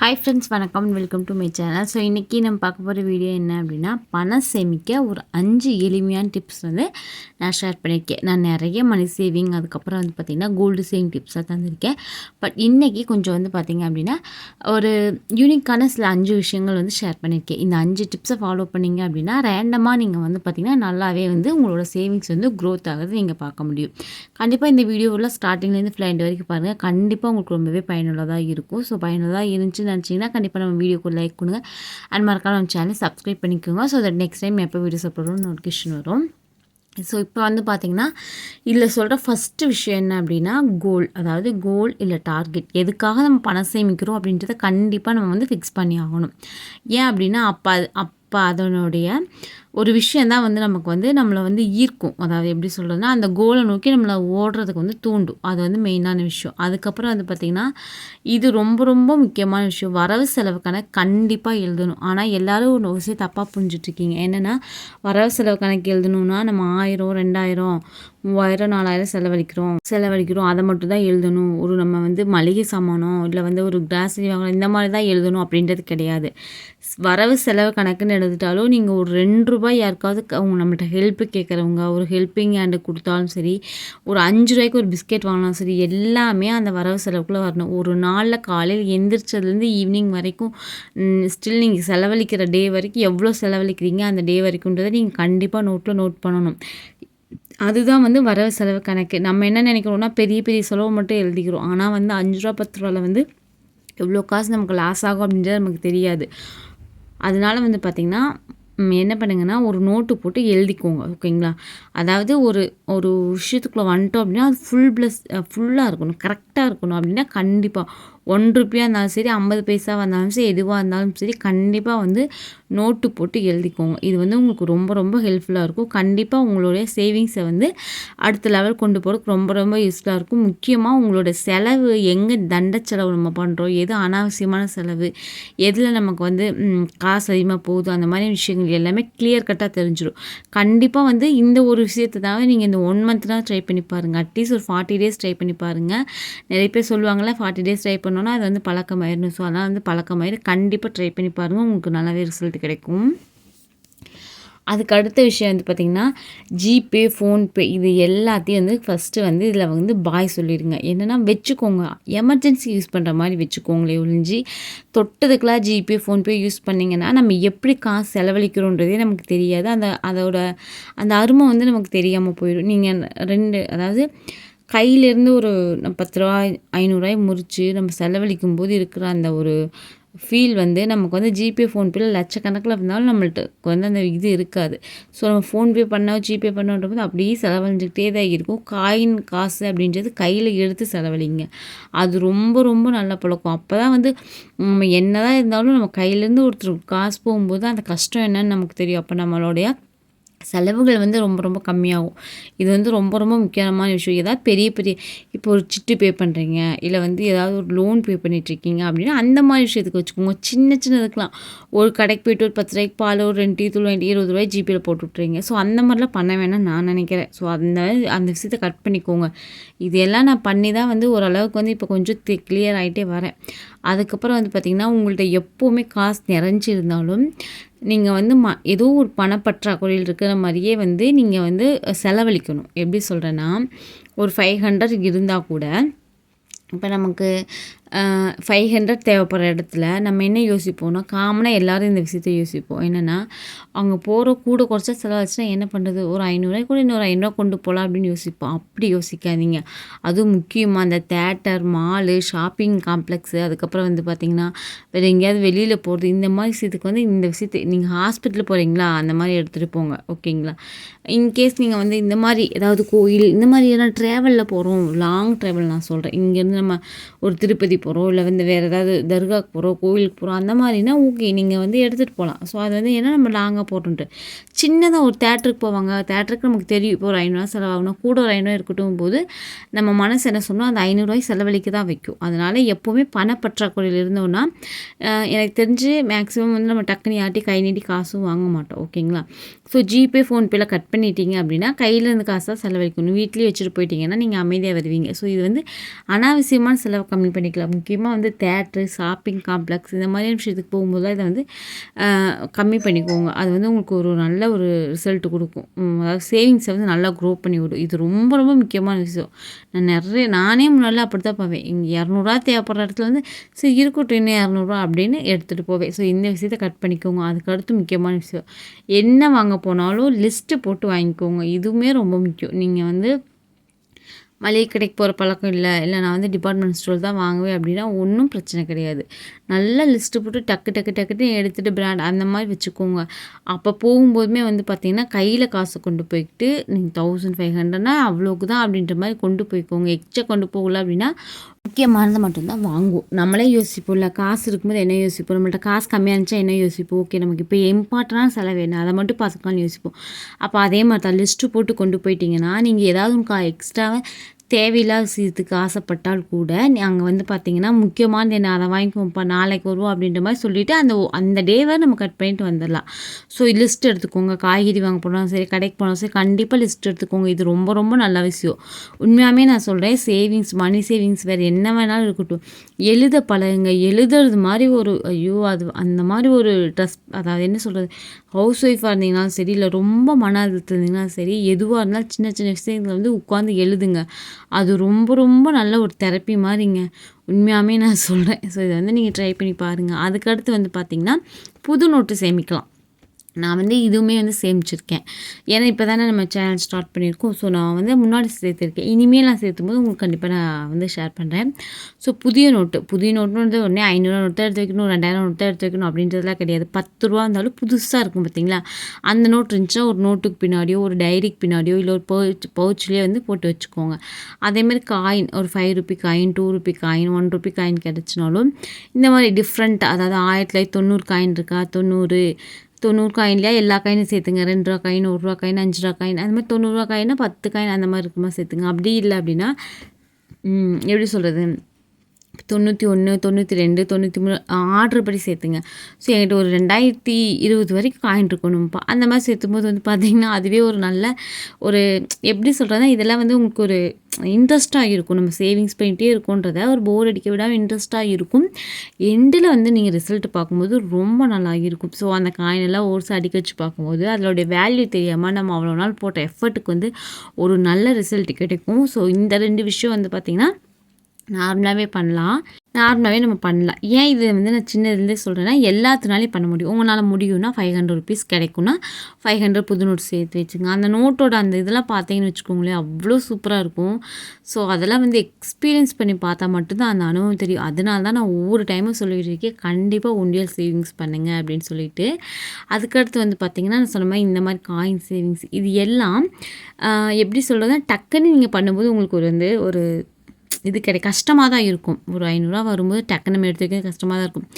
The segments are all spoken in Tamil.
ஹாய் ஃப்ரெண்ட்ஸ் வணக்கம். Welcome to my channel so இன்றைக்கி நம்ம பார்க்க போகிற வீடியோ என்ன அப்படின்னா பணம் சேமிக்க ஒரு அஞ்சு எளிமையான டிப்ஸ் வந்து நான் ஷேர் பண்ணியிருக்கேன். நான் நிறைய மணி சேவிங் அதுக்கப்புறம் வந்து பார்த்திங்கன்னா கோல்டு சேவிங் டிப்ஸாக தந்திருக்கேன். பட் இன்றைக்கி கொஞ்சம் வந்து பார்த்திங்க அப்படின்னா ஒரு யூனிக்கான சில அஞ்சு விஷயங்கள் வந்து ஷேர் பண்ணியிருக்கேன். இந்த அஞ்சு டிப்ஸை ஃபாலோ பண்ணிங்க அப்படின்னா ரேண்டமாக நீங்கள் வந்து பார்த்திங்கன்னா நல்லாவே வந்து உங்களோட சேவிங்ஸ் வந்து க்ரோத் ஆகுது நீங்கள் பார்க்க முடியும். கண்டிப்பாக இந்த வீடியோவில் ஸ்டார்டிங்லேருந்து ஃப்ளைண்ட் வரைக்கும் பாருங்கள் கண்டிப்பாக உங்களுக்கு ரொம்பவே பயனுள்ளதாக இருக்கும். ஸோ பயனுள்ளதாக இருந்துச்சு நினச்சிங்கன்னா கண்டிப்பாக நம்ம வீடியோக்கு லைக் கொடுங்க. அண்ட் மறக்காம நம்ம சேனல் சப்ஸ்கிரைப் பண்ணிக்கோங்க. ஸோ தட் நெக்ஸ்ட் டைம் எப்போ வீடியோஸ் அப்லோடும் நோட்டிஃபிகேஷன் வரும். ஸோ இப்போ வந்து பார்த்திங்கன்னா இதில் சொல்கிற ஃபஸ்ட்டு விஷயம் என்ன அப்படின்னா கோல் அதாவது கோல் இல்லை டார்கெட் எதுக்காக நம்ம பணம் சேமிக்கிறோம் அப்படின்றத கண்டிப்பாக நம்ம வந்து ஃபிக்ஸ் பண்ணி ஆகணும். ஏன் அப்படின்னா அப்போ அப்போ அதனுடைய ஒரு விஷயந்தான் வந்து நமக்கு வந்து நம்மளை வந்து ஈர்க்கும். அதாவது எப்படி சொல்கிறதுனா அந்த கோலை நோக்கி நம்மளை ஓடுறதுக்கு வந்து தூண்டும். அது வந்து மெயினான விஷயம். அதுக்கப்புறம் வந்து பார்த்திங்கன்னா இது ரொம்ப ரொம்ப முக்கியமான விஷயம். வரவு செலவு கணக்கு கண்டிப்பாக எழுதணும். ஆனால் எல்லோரும் ஒரு விஷயம் தப்பாக புரிஞ்சிட்ருக்கீங்க. என்னென்னா வரவு செலவு கணக்கு எழுதணும்னா நம்ம ஆயிரம் ரெண்டாயிரம் மூவாயிரம் நாலாயிரம் செலவழிக்கிறோம். செலவழிக்கிறோம். அதை மட்டும் தான் எழுதணும். ஒரு நம்ம வந்து மளிகை சாமானோ இல்லை வந்து ஒரு கிராசரி வாங்கணும் இந்த மாதிரி தான் எழுதணும் அப்படின்றது கிடையாது. வரவு செலவு கணக்குன்னு எழுதிட்டாலும் நீங்கள் ஒரு ரெண்டு ரூபாய் யாருக்காவது அவங்க நம்மள்ட்ட ஹெல்ப்பு கேட்குறவங்க ஒரு ஹெல்ப்பிங் ஹேண்டு கொடுத்தாலும் சரி ஒரு அஞ்சு ரூபாய்க்கு ஒரு பிஸ்கெட் வாங்கினாலும் சரி எல்லாமே அந்த வரவு செலவுக்குள்ளே வரணும். ஒரு நாளில் காலையில் எந்திரிச்சதுலேருந்து ஈவினிங் வரைக்கும் ஸ்டில் நீங்கள் செலவழிக்கிற டே வரைக்கும் எவ்வளோ செலவழிக்கிறீங்க அந்த டே வரைக்கும்ன்றதை நீங்கள் கண்டிப்பாக நோட்டில் நோட் பண்ணணும். அதுதான் வந்து வரவு செலவு கணக்கு. நம்ம என்ன நினைக்கிறோம்னா பெரிய பெரிய செலவு மட்டும் எழுதிக்கிறோம். ஆனால் வந்து அஞ்சு ரூபா பத்து ரூபாவில் வந்து எவ்வளோ காசு நமக்கு லாஸ் ஆகும் அப்படின்றது நமக்கு தெரியாது. அதனால வந்து பார்த்திங்கன்னா என்ன பண்ணுங்கன்னா ஒரு நோட்டு போட்டு எழுதிக்கோங்க ஓகேங்களா? அதாவது ஒரு ஒரு விஷயத்துக்குள்ளே வந்துட்டோம் அப்படின்னா அது ஃபுல் ப்ளஸ் ஃபுல்லாக இருக்கணும் கரெக்டாக இருக்கணும் அப்படின்னா கண்டிப்பாக ஒன் ருப்பியாக இருந்தாலும் சரி ஐம்பது பைசாவாக இருந்தாலும் சரி எதுவாக இருந்தாலும் சரி கண்டிப்பாக வந்து நோட்டு போட்டு எழுதிக்கோங்க. இது வந்து உங்களுக்கு ரொம்ப ரொம்ப ஹெல்ப்ஃபுல்லாக இருக்கும். கண்டிப்பாக உங்களுடைய சேவிங்ஸை வந்து அடுத்த லெவல் கொண்டு போகிறதுக்கு ரொம்ப ரொம்ப யூஸ்ஃபுல்லாக இருக்கும். முக்கியமாக உங்களோட செலவு எங்கே தண்ட செலவு நம்ம பண்ணுறோம் எது அனாவசியமான செலவு எதில் நமக்கு வந்து காசு அதிகமாக போகுது அந்த மாதிரி விஷயங்கள் எல்லாமே கிளியர் கட்டாக தெரிஞ்சிடும் கண்டிப்பாக வந்து இந்த ஒரு விஷயத்தை தான் நீங்கள் இந்த ஒன் மந்த் ட்ரை பண்ணி பாருங்கள் அட்லீஸ்ட் ஒரு ஃபார்ட்டி டேஸ் ட்ரை பண்ணி பாருங்கள் நிறைய பேர் சொல்லுவாங்களே ஃபார்ட்டி டேஸ் ட்ரை பண்ண பண்ணோன்னா அது வந்து பழக்கமாயிடணும் ஸோ அதனால் வந்து பழக்கமாயிரு. கண்டிப்பாக ட்ரை பண்ணி பாருங்கள் உங்களுக்கு நல்லாவே ரிசல்ட் கிடைக்கும். அதுக்கு அடுத்த விஷயம் வந்து பார்த்திங்கன்னா ஜிபே ஃபோன்பே இது எல்லாத்தையும் வந்து ஃபஸ்ட்டு வந்து இதில் வந்து பாய் சொல்லிடுங்க. என்னென்னா வச்சுக்கோங்க. எமர்ஜென்சி யூஸ் பண்ணுற மாதிரி வச்சுக்கோங்களே ஒழிஞ்சி தொட்டதுக்கெலாம் ஜிபே ஃபோன்பே யூஸ் பண்ணிங்கன்னா நம்ம எப்படி காசு செலவழிக்கிறோன்றதே நமக்கு தெரியாது. அந்த அதோட அந்த அருமை வந்து நமக்கு தெரியாமல் போயிடும். நீங்கள் ரெண்டு அதாவது கையிலேருந்து ஒரு பத்து ரூபா ஐநூறுரூவாய் முறித்து நம்ம செலவழிக்கும் போது இருக்கிற அந்த ஒரு ஃபீல் வந்து நமக்கு வந்து ஜிபே ஃபோன்பேல லட்சக்கணக்கில் இருந்தாலும் நம்மள்ட்ட வந்து அந்த இது இருக்காது. ஸோ நம்ம ஃபோன்பே பண்ணோம் ஜிபே பண்ணோன்றபோது அப்படியே செலவழிஞ்சிக்கிட்டே தான் இருக்கும். காயின் காசு அப்படின்றது கையில் எடுத்து செலவழிங்க. அது ரொம்ப ரொம்ப நல்ல பழக்கம். அப்போ தான் வந்து நம்ம என்ன தான் இருந்தாலும் நம்ம கையிலேருந்து ஒருத்தர் காசு போகும்போது அந்த கஷ்டம் என்னன்னு நமக்கு தெரியும். அப்போ நம்மளுடைய செலவுகள் வந்து ரொம்ப ரொம்ப கம்மியாகும். இது வந்து ரொம்ப ரொம்ப முக்கியமான விஷயம். ஏதாவது பெரிய பெரிய இப்போ ஒரு சிட்டு பே பண்ணுறீங்க இல்லை வந்து ஏதாவது ஒரு லோன் பே பண்ணிகிட்ருக்கீங்க அப்படின்னா அந்த மாதிரி விஷயத்துக்கு வச்சுக்கோங்க. சின்ன சின்னதுக்கெலாம் ஒரு கடைக்கு போய்ட்டு ஒரு பத்து ரூபாய்க்கு பால் ஒரு ரெண்டு டீ தூள் ரெண்டு இருபது ரூபாய் ஜிபேயில் போட்டு விட்றீங்க ஸோ அந்த மாதிரிலாம் பண்ண வேணாம் நான் நினைக்கிறேன். ஸோ அந்த அந்த விஷயத்தை கட் பண்ணிக்கோங்க. இதெல்லாம் நான் பண்ணி தான் வந்து ஓரளவுக்கு வந்து இப்போ கொஞ்சம் கிளியர் ஆகிட்டே வரேன். அதுக்கப்புறம் வந்து பார்த்திங்கன்னா உங்கள்கிட்ட எப்போவுமே காசு நிறைஞ்சிருந்தாலும் நீங்கள் வந்து ம ஏதோ ஒரு பணப்பற்றாக்குறையில் இருக்கிற மாதிரியே வந்து நீங்கள் வந்து செலவழிக்கணும். எப்படி சொல்கிறேன்னா ஒரு ஃபைவ் ஹண்ட்ரட் இருந்தால் கூட இப்போ நமக்கு ஃபைவ் ஹண்ட்ரட் தேவைப்படுற இடத்துல நம்ம என்ன யோசிப்போம்னா காமனாக எல்லோரும் இந்த விஷயத்த யோசிப்போம். என்னென்னா அவங்க போகிற கூட குறைச்சா செலவாச்சுன்னா என்ன பண்ணுறது ஒரு ஐநூறுரூவா கூட இன்னொரு ஐநூறுரூவா கொண்டு போகலாம் அப்படின்னு யோசிப்போம். அப்படி யோசிக்காதீங்க. அதுவும் முக்கியமாக அந்த தேட்டர் மாலு ஷாப்பிங் காம்ப்ளெக்ஸு அதுக்கப்புறம் வந்து பார்த்திங்கன்னா வேறு எங்கேயாவது வெளியில் போகிறது இந்த மாதிரி விஷயத்துக்கு வந்து இந்த விஷயத்தை நீங்கள் ஹாஸ்பிட்டல் போகிறீங்களா அந்த மாதிரி எடுத்துகிட்டு போங்க. ஓகேங்களா இன்கேஸ் நீங்கள் வந்து இந்த மாதிரி ஏதாவது கோயில் இந்த மாதிரி ஏன்னா ட்ராவலில் போகிறோம் லாங் ட்ராவல் நான் சொல்கிறேன் இங்கேருந்து நம்ம ஒரு திருப்பதி போகிறோம் இல்லை வந்து வேறு ஏதாவது தர்காவுக்கு போகிறோம் கோவிலுக்கு போகிறோம் அந்த மாதிரினா ஓகே நீங்கள் வந்து எடுத்துகிட்டு போகலாம் ஸோ அது வந்து ஏன்னா நம்ம லாங்காக போட்டுன்ட்டு. சின்னதாக ஒரு தேட்டருக்கு போவாங்க. தேட்டருக்கு நமக்கு தெரியும். இப்போ ஒரு ஐநூறுவா செலவாகணும் கூட ஒரு ஐநூறுவா இருக்கட்டும் போது நம்ம மனசு என்ன சொன்னோம் அந்த ஐநூறுரூவாய் செலவழிக்க தான் வைக்கும். அதனால் எப்போவுமே பணப்பற்றாக்குறையில் இருந்தோன்னா எனக்கு தெரிஞ்சு மேக்ஸிமம் வந்து நம்ம டக்குனு ஆட்டி கை நீட்டி காசும் வாங்க மாட்டோம். ஓகேங்களா ஸோ ஜிபே ஃபோன்பேயில் கட் பண்ணிட்டீங்க அப்படின்னா கையில் இருந்து காசு தான் செலவழிக்கணும். வீட்லேயே வச்சுட்டு போயிட்டீங்கன்னா நீங்கள் அமைதியாக வருவீங்க. ஸோ இது வந்து அனாவசியமான செலவு கம்மி பண்ணிக்கலாம். முக்கியமாக வந்து தேட்ரு ஷாப்பிங் காம்ப்ளெக்ஸ் இந்த மாதிரியான விஷயத்துக்கு போகும்போது இதை வந்து கம்மி பண்ணிக்கோங்க. அது வந்து உங்களுக்கு ஒரு நல்ல ஒரு ரிசல்ட் கொடுக்கும். அதாவது சேவிங்ஸை வந்து நல்லா க்ரோ பண்ணி விடும். இது ரொம்ப ரொம்ப முக்கியமான விஷயம். நான் நிறைய நானே முன்னாடிலாம் அப்படி தான் போவேன் இங்கே இரநூறுவா தேவைப்படுற இடத்துல வந்து சரி இருக்கட்டும் இன்னும் இரநூறுவா அப்படின்னு எடுத்துகிட்டு போவேன். ஸோ இந்த விஷயத்த கட் பண்ணிக்கோங்க. அதுக்கடுத்து முக்கியமான விஷயம். என்ன வாங்க போனாலும் லிஸ்ட்டு போட்டு வாங்கிக்கோங்க. இதுவுமே ரொம்ப முக்கியம். நீங்கள் வந்து மளிகை கடைக்கு போகிற பழக்கம் இல்லை இல்லை நான் வந்து டிபார்ட்மெண்ட் ஸ்டோர் தான் வாங்குவேன் அப்படின்னா ஒன்றும் பிரச்சனை கிடையாது. நல்ல லிஸ்ட்டு போட்டு டக்கு டக்கு டக்குன்னு எடுத்துகிட்டு பிராண்ட் அந்த மாதிரி வச்சுக்கோங்க. அப்போ போகும்போதுமே வந்து பார்த்திங்கன்னா கையில் காசு கொண்டு போய்கிட்டு நீங்கள் தௌசண்ட் ஃபைவ் ஹண்ட்ரட்னா அவ்வளோக்கு தான் அப்படின்ற மாதிரி கொண்டு போய்க்கோங்க. எக்ஸ்ட்ரா கொண்டு போகல அப்படின்னா முக்கியமானது மட்டும்தான் வாங்குவோம். நம்மளே யோசிப்போம் இல்லை காசு இருக்கும்போது என்ன யோசிப்போம்? நம்மள்ட்ட காசு கம்மியாக இருந்துச்சா என்ன யோசிப்போம்? ஓகே நமக்கு இப்போ இம்பார்ட்டனான செலவு என்ன? அதை மட்டும் பார்த்துக்கலாம்னு யோசிப்போம். அப்போ அதே மாதிரி தான் லிஸ்ட்டு போட்டு கொண்டு போயிட்டீங்கன்னா நீங்கள் ஏதாவது கா எக்ஸ்ட்ராவாக தேவையில்லாத விஷயத்துக்கு ஆசைப்பட்டால் கூட அங்கே வந்து பார்த்திங்கன்னா முக்கியமானது என்ன அதை வாங்கிக்குவோம்ப்பா நாளைக்கு வருவோம் அப்படின்ற மாதிரி சொல்லிவிட்டு அந்த அந்த டேவை நம்ம கட் பண்ணிட்டு வந்துடலாம். ஸோ லிஸ்ட் எடுத்துக்கோங்க. காய்கறி வாங்க போனாலும் சரி கடைக்கு போனாலும் சரி கண்டிப்பாக லிஸ்ட் எடுத்துக்கோங்க. இது ரொம்ப ரொம்ப நல்ல விஷயம். உண்மையாகவே நான் சொல்கிறேன் சேவிங்ஸ் மணி சேவிங்ஸ் வேறு என்ன வேணாலும் இருக்கட்டும். எழுத பழகுங்க. எழுதுறது மாதிரி ஒரு ஐயோ அது அந்த மாதிரி ஒரு ட்ரெஸ் அதாவது என்ன சொல்கிறது ஹவுஸ் ஒய்ஃபாக இருந்தீங்கனாலும் சரி இல்லை ரொம்ப மன அழுத்தம் இருந்தீங்கனாலும் சரி எதுவாக இருந்தாலும் சின்ன சின்ன விஷயங்களை வந்து உட்காந்து எழுதுங்க. அது ரொம்ப ரொம்ப நல்ல ஒரு தெரப்பி மாதிரிங்க. உண்மையாகவே நான் சொல்கிறேன் ஸோ இதை வந்து நீங்கள் ட்ரை பண்ணி பாருங்கள் அதுக்கடுத்து வந்து பார்த்திங்கன்னா புது நோட்டு சேமிக்கலாம். நான் வந்து இதுவுமே வந்து சேமிச்சிருக்கேன். ஏன்னா இப்போ தானே நம்ம சேனல் ஸ்டார்ட் பண்ணியிருக்கோம். ஸோ நான் வந்து முன்னாடி சேர்த்துருக்கேன். இனிமேல் நான் சேர்த்தும் போது உங்களுக்கு கண்டிப்பாக நான் வந்து ஷேர் பண்ணுறேன் ஸோ புதிய நோட்டு புதிய நோட்டுன்னு வந்து உடனே ஐநூறு நோட்டு எடுத்து வைக்கணும் ரெண்டாயிரம் நோட்டு எடுத்து வைக்கணும் அப்படின்றதுலாம் கிடையாது. பத்து ரூபா இருந்தாலும் புதுசாக இருக்கும் பார்த்தீங்களா அந்த நோட் இருந்துச்சுன்னா ஒரு நோட்டுக்கு பின்னாடியோ ஒரு டைரிக்கு பின்னாடியோ இல்லை ஒரு பவுச் பவுச்லேயே வந்து போட்டு வச்சுக்கோங்க. அதேமாதிரி காயின் ஒரு five rupee coin two rupee coin one rupee coin கிடச்சினாலும் இந்த மாதிரி டிஃப்ரெண்ட் அதாவது ஆயிரத்தி தொள்ளாயிரத்தி தொண்ணூறு காயின் இருக்கா? தொண்ணூறு. தொண்ணூறு காயின்லையா? எல்லா காயினும் சேர்த்துங்க. ரெண்டு ரூபா காயின் ஒரு ரூபா காயின் அஞ்சு ரூபா காயின். அந்த மாதிரி தொண்ணூறுரூவா காயினா பத்து காயின் அந்த மாதிரி இருக்குமா சேர்த்துங்க. அப்படி இல்லை அப்படின்னா எப்படி சொல்கிறது தொண்ணூற்றி ஒன்று தொண்ணூற்றி ரெண்டு தொண்ணூற்றி மூணு ஆர்டர் படி சேர்த்துங்க. ஸோ என்கிட்ட ஒரு ரெண்டாயிரத்தி இருபது வரைக்கும் காயின் இருக்கணும்ப்பா. அந்த மாதிரி சேர்த்தும் போது வந்து பார்த்திங்கன்னா அதுவே ஒரு நல்ல ஒரு எப்படி சொல்கிறதுனா இதெல்லாம் வந்து உங்களுக்கு ஒரு இன்ட்ரெஸ்ட்டாக இருக்கும். நம்ம சேவிங்ஸ் பண்ணிகிட்டே இருக்கோன்றத ஒரு போர் அடிக்க விடாமல் இன்ட்ரெஸ்ட்டாக இருக்கும். எண்டில் வந்து நீங்கள் ரிசல்ட் பார்க்கும்போது ரொம்ப நல்லா இருக்கும் ஸோ அந்த காயினெல்லாம் ஓர்ஸ் அடிக்க வச்சு பார்க்கும்போது அதோடைய வேல்யூ தெரியாமல் நம்ம அவ்வளோ நாள் போட்ட எஃபர்ட்டுக்கு வந்து ஒரு நல்ல ரிசல்ட் கிடைக்கும். ஸோ இந்த ரெண்டு விஷயம் வந்து பார்த்திங்கன்னா நார்மலாகவே பண்ணலாம். நார்மலாகவே நம்ம பண்ணலாம். ஏன் இது வந்து நான் சின்னதுலேருந்தே சொல்கிறேன்னா எல்லாத்தினாலையும் பண்ண முடியும். உங்களால் முடியும்னா ஃபைவ் ஹண்ட்ரட் ருபீஸ் கிடைக்கும்னா ஃபைவ் ஹண்ட்ரட் புது நோட் சேர்த்து வச்சுங்க. அந்த நோட்டோட அந்த இதெல்லாம் பார்த்தீங்கன்னு வச்சுக்கோங்களேன் அவ்வளோ சூப்பராக இருக்கும். ஸோ அதெல்லாம் வந்து எக்ஸ்பீரியன்ஸ் பண்ணி பார்த்தா மட்டும்தான் அந்த அனுபவம் தெரியும். அதனால தான் நான் ஒவ்வொரு டைமும் சொல்லிகிட்டு இருக்கேன். கண்டிப்பாக உண்டியல் சேவிங்ஸ் பண்ணுங்கள் அப்படின்னு சொல்லிட்டு. அதுக்கடுத்து வந்து பார்த்திங்கன்னா நான் சொன்ன மாதிரி இந்த மாதிரி காயின் சேவிங்ஸ் இது எல்லாம் எப்படி சொல்கிறதுனா டக்குன்னு நீங்கள் பண்ணும்போது உங்களுக்கு ஒரு வந்து ஒரு இது கிடை கஷ்டமாக தான் இருக்கும். ஒரு ஐநூறுரூவா வரும்போது டக்குன்னு நம்ம எடுத்து கஷ்டமாக தான் இருக்கும்.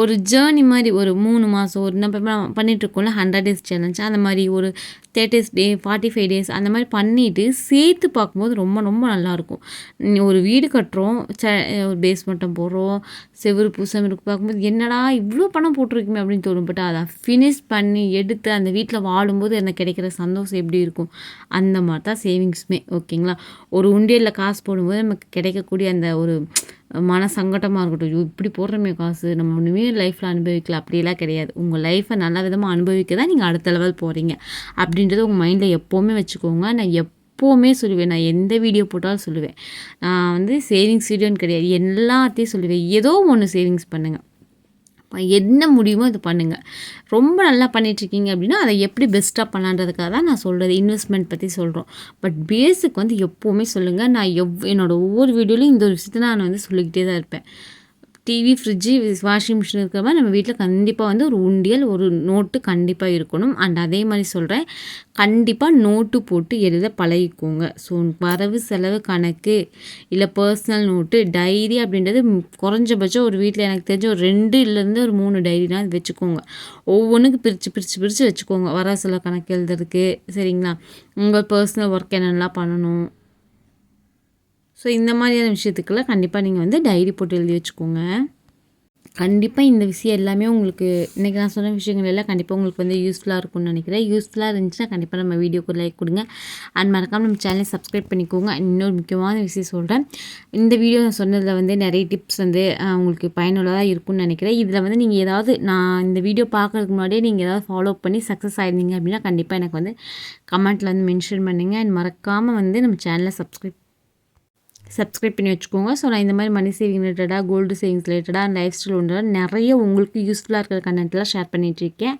ஒரு ஜேர்னி மாதிரி ஒரு மூணு மாதம் ஒரு நம்ம பண்ணிகிட்ருக்கோம்ல ஹண்ட்ரட் டேஸ் சேலஞ்ச் அந்த மாதிரி ஒரு thirties day forty five days அந்த மாதிரி பண்ணிவிட்டு சேர்த்து பார்க்கும்போது ரொம்ப ரொம்ப நல்லாயிருக்கும் ஒரு வீடு கட்டுறோம் ச ஒரு பேஸ்மெண்ட்டம் போடுறோம் செவ்வறு பூசம் இருக்கு பார்க்கும்போது என்னடா இவ்வளோ பணம் போட்டிருக்குமே அப்படின்னு தோணும். பட் அதை ஃபினிஷ் பண்ணி எடுத்து அந்த வீட்டில் வாழும்போது எனக்கு கிடைக்கிற சந்தோஷம் எப்படி இருக்கும்? அந்த மாதிரி தான் சேவிங்ஸுமே ஓகேங்களா ஒரு உண்டியலில் காசு போடும்போது நமக்கு கிடைக்கக்கூடிய அந்த ஒரு மன சங்கடமாக இருக்கட்டும் இப்படி போடுறமே காசு. நம்ம ஒன்றுமே லைஃப்பில் அனுபவிக்கல. அப்படியெல்லாம் கிடையாது. உங்கள் லைஃப்பை நல்ல விதமாக அனுபவிக்க தான் நீங்கள் அடுத்த லெவல் போகிறீங்க அப்படின்றத உங்கள் மைண்டில் எப்போவுமே வச்சுக்கோங்க. நான் எப்போவுமே சொல்லுவேன். நான் எந்த வீடியோ போட்டாலும் சொல்லுவேன். நான் வந்து சேவிங்ஸ் வீடியோன்னு கிடையாது. எல்லாத்தையும் சொல்லுவேன். ஏதோ ஒன்று சேவிங்ஸ் பண்ணுங்கள் என்ன முடியுமோ அது பண்ணுங்கள் ரொம்ப நல்லா பண்ணிகிட்ருக்கீங்க அப்படின்னா அதை எப்படி பெஸ்ட்டாக பண்ணலான்றதுக்காக தான் நான் சொல்கிறது இன்வெஸ்ட்மெண்ட் பற்றி சொல்கிறோம் பட் பேஸுக்கு வந்து எப்போவுமே சொல்லுங்கள் நான் எவ் என்னோடய ஒவ்வொரு வீடியோலையும் இந்த ஒரு விஷயத்தை நான் வந்து சொல்லிக்கிட்டே தான் இருப்பேன். டிவி ஃப்ரிட்ஜு வாஷிங் மிஷின் இருக்கிற மாதிரி நம்ம வீட்டில் கண்டிப்பாக வந்து ஒரு உண்டியல் ஒரு நோட்டு கண்டிப்பாக இருக்கணும். அண்ட் அதே மாதிரி சொல்கிறேன் கண்டிப்பாக நோட்டு போட்டு எழுத பழகிக்கோங்க. ஸோ வரவு செலவு கணக்கு இல்லை பர்சனல் நோட்டு டைரி அப்படின்றது குறைஞ்சபட்சம் ஒரு வீட்டில் எனக்கு தெரிஞ்ச ஒரு ரெண்டு இல்லைருந்து ஒரு மூணு டைரினா வச்சுக்கோங்க. ஒவ்வொன்றுக்கு பிரித்து பிரித்து பிரித்து வச்சுக்கோங்க. வரவு செலவு கணக்கு எழுதுறதுக்கு சரிங்களா? உங்கள் பர்சனல் ஒர்க் என்னென்னலாம் பண்ணணும்? ஸோ இந்த மாதிரியான விஷயத்துக்கெல்லாம் கண்டிப்பாக நீங்கள் வந்து டைரி போட்டு எழுதி வச்சுக்கோங்க. கண்டிப்பாக இந்த விஷயம் எல்லாமே உங்களுக்கு இன்றைக்கி நான் சொன்ன விஷயங்கள் எல்லாம் கண்டிப்பாக உங்களுக்கு வந்து யூஸ்ஃபுல்லாக இருக்கும்னு நினைக்கிறேன். யூஸ்ஃபுல்லாக இருந்துச்சுன்னா கண்டிப்பாக நம்ம வீடியோக்கு லைக் கொடுங்க. அண்ட் மறக்காமல் நம்ம சேனலை சப்ஸ்கிரைப் பண்ணிக்கோங்க. இன்னொரு முக்கியமான விஷயம் சொல்கிறேன் இந்த வீடியோ நான் சொன்னதில் வந்து நிறைய டிப்ஸ் வந்து உங்களுக்கு பயனுள்ளதாக இருக்கும்னு நினைக்கிறேன். இதில் வந்து நீங்கள் ஏதாவது நான் இந்த வீடியோ பார்க்குறதுக்கு முன்னாடியே நீங்கள் ஏதாவது ஃபாலோ பண்ணி சக்ஸஸ் ஆயிருந்தீங்க அப்படின்னா கண்டிப்பாக எனக்கு வந்து கமெண்ட்டில் வந்து மென்ஷன் பண்ணுங்கள் அண்ட் மறக்காமல் வந்து நம்ம சேனலை சப்ஸ்கிரைப் சப்ஸ்கிரைப் பண்ணி வச்சுக்கோங்க. ஸோ நான் இந்த மாதிரி மணி சேவிங் ரிலேட்டடாக கோல்டு சேவிங்ஸ் ரிலேட்டடாக லைஃப் ஸ்டைல் ஒன்றாக நிறைய உங்களுக்கு யூஸ்ஃபுல்லாக இருக்கிற கண்டென்ட்லாம் ஷேர் பண்ணிகிட்ருக்கேன்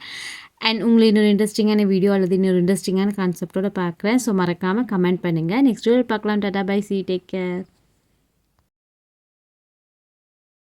அண்ட் உங்களை இன்னொரு இன்ட்ரெஸ்டிங்கான வீடியோ அல்லது இன்னொரு இன்ட்ரெஸ்டிங்கான கான்செப்டோட பார்க்குறேன். ஸோ மறக்காமல் கமெண்ட் பண்ணுங்கள் நெக்ஸ்ட் வீடியோ பார்க்கலாம். Tata bye see take care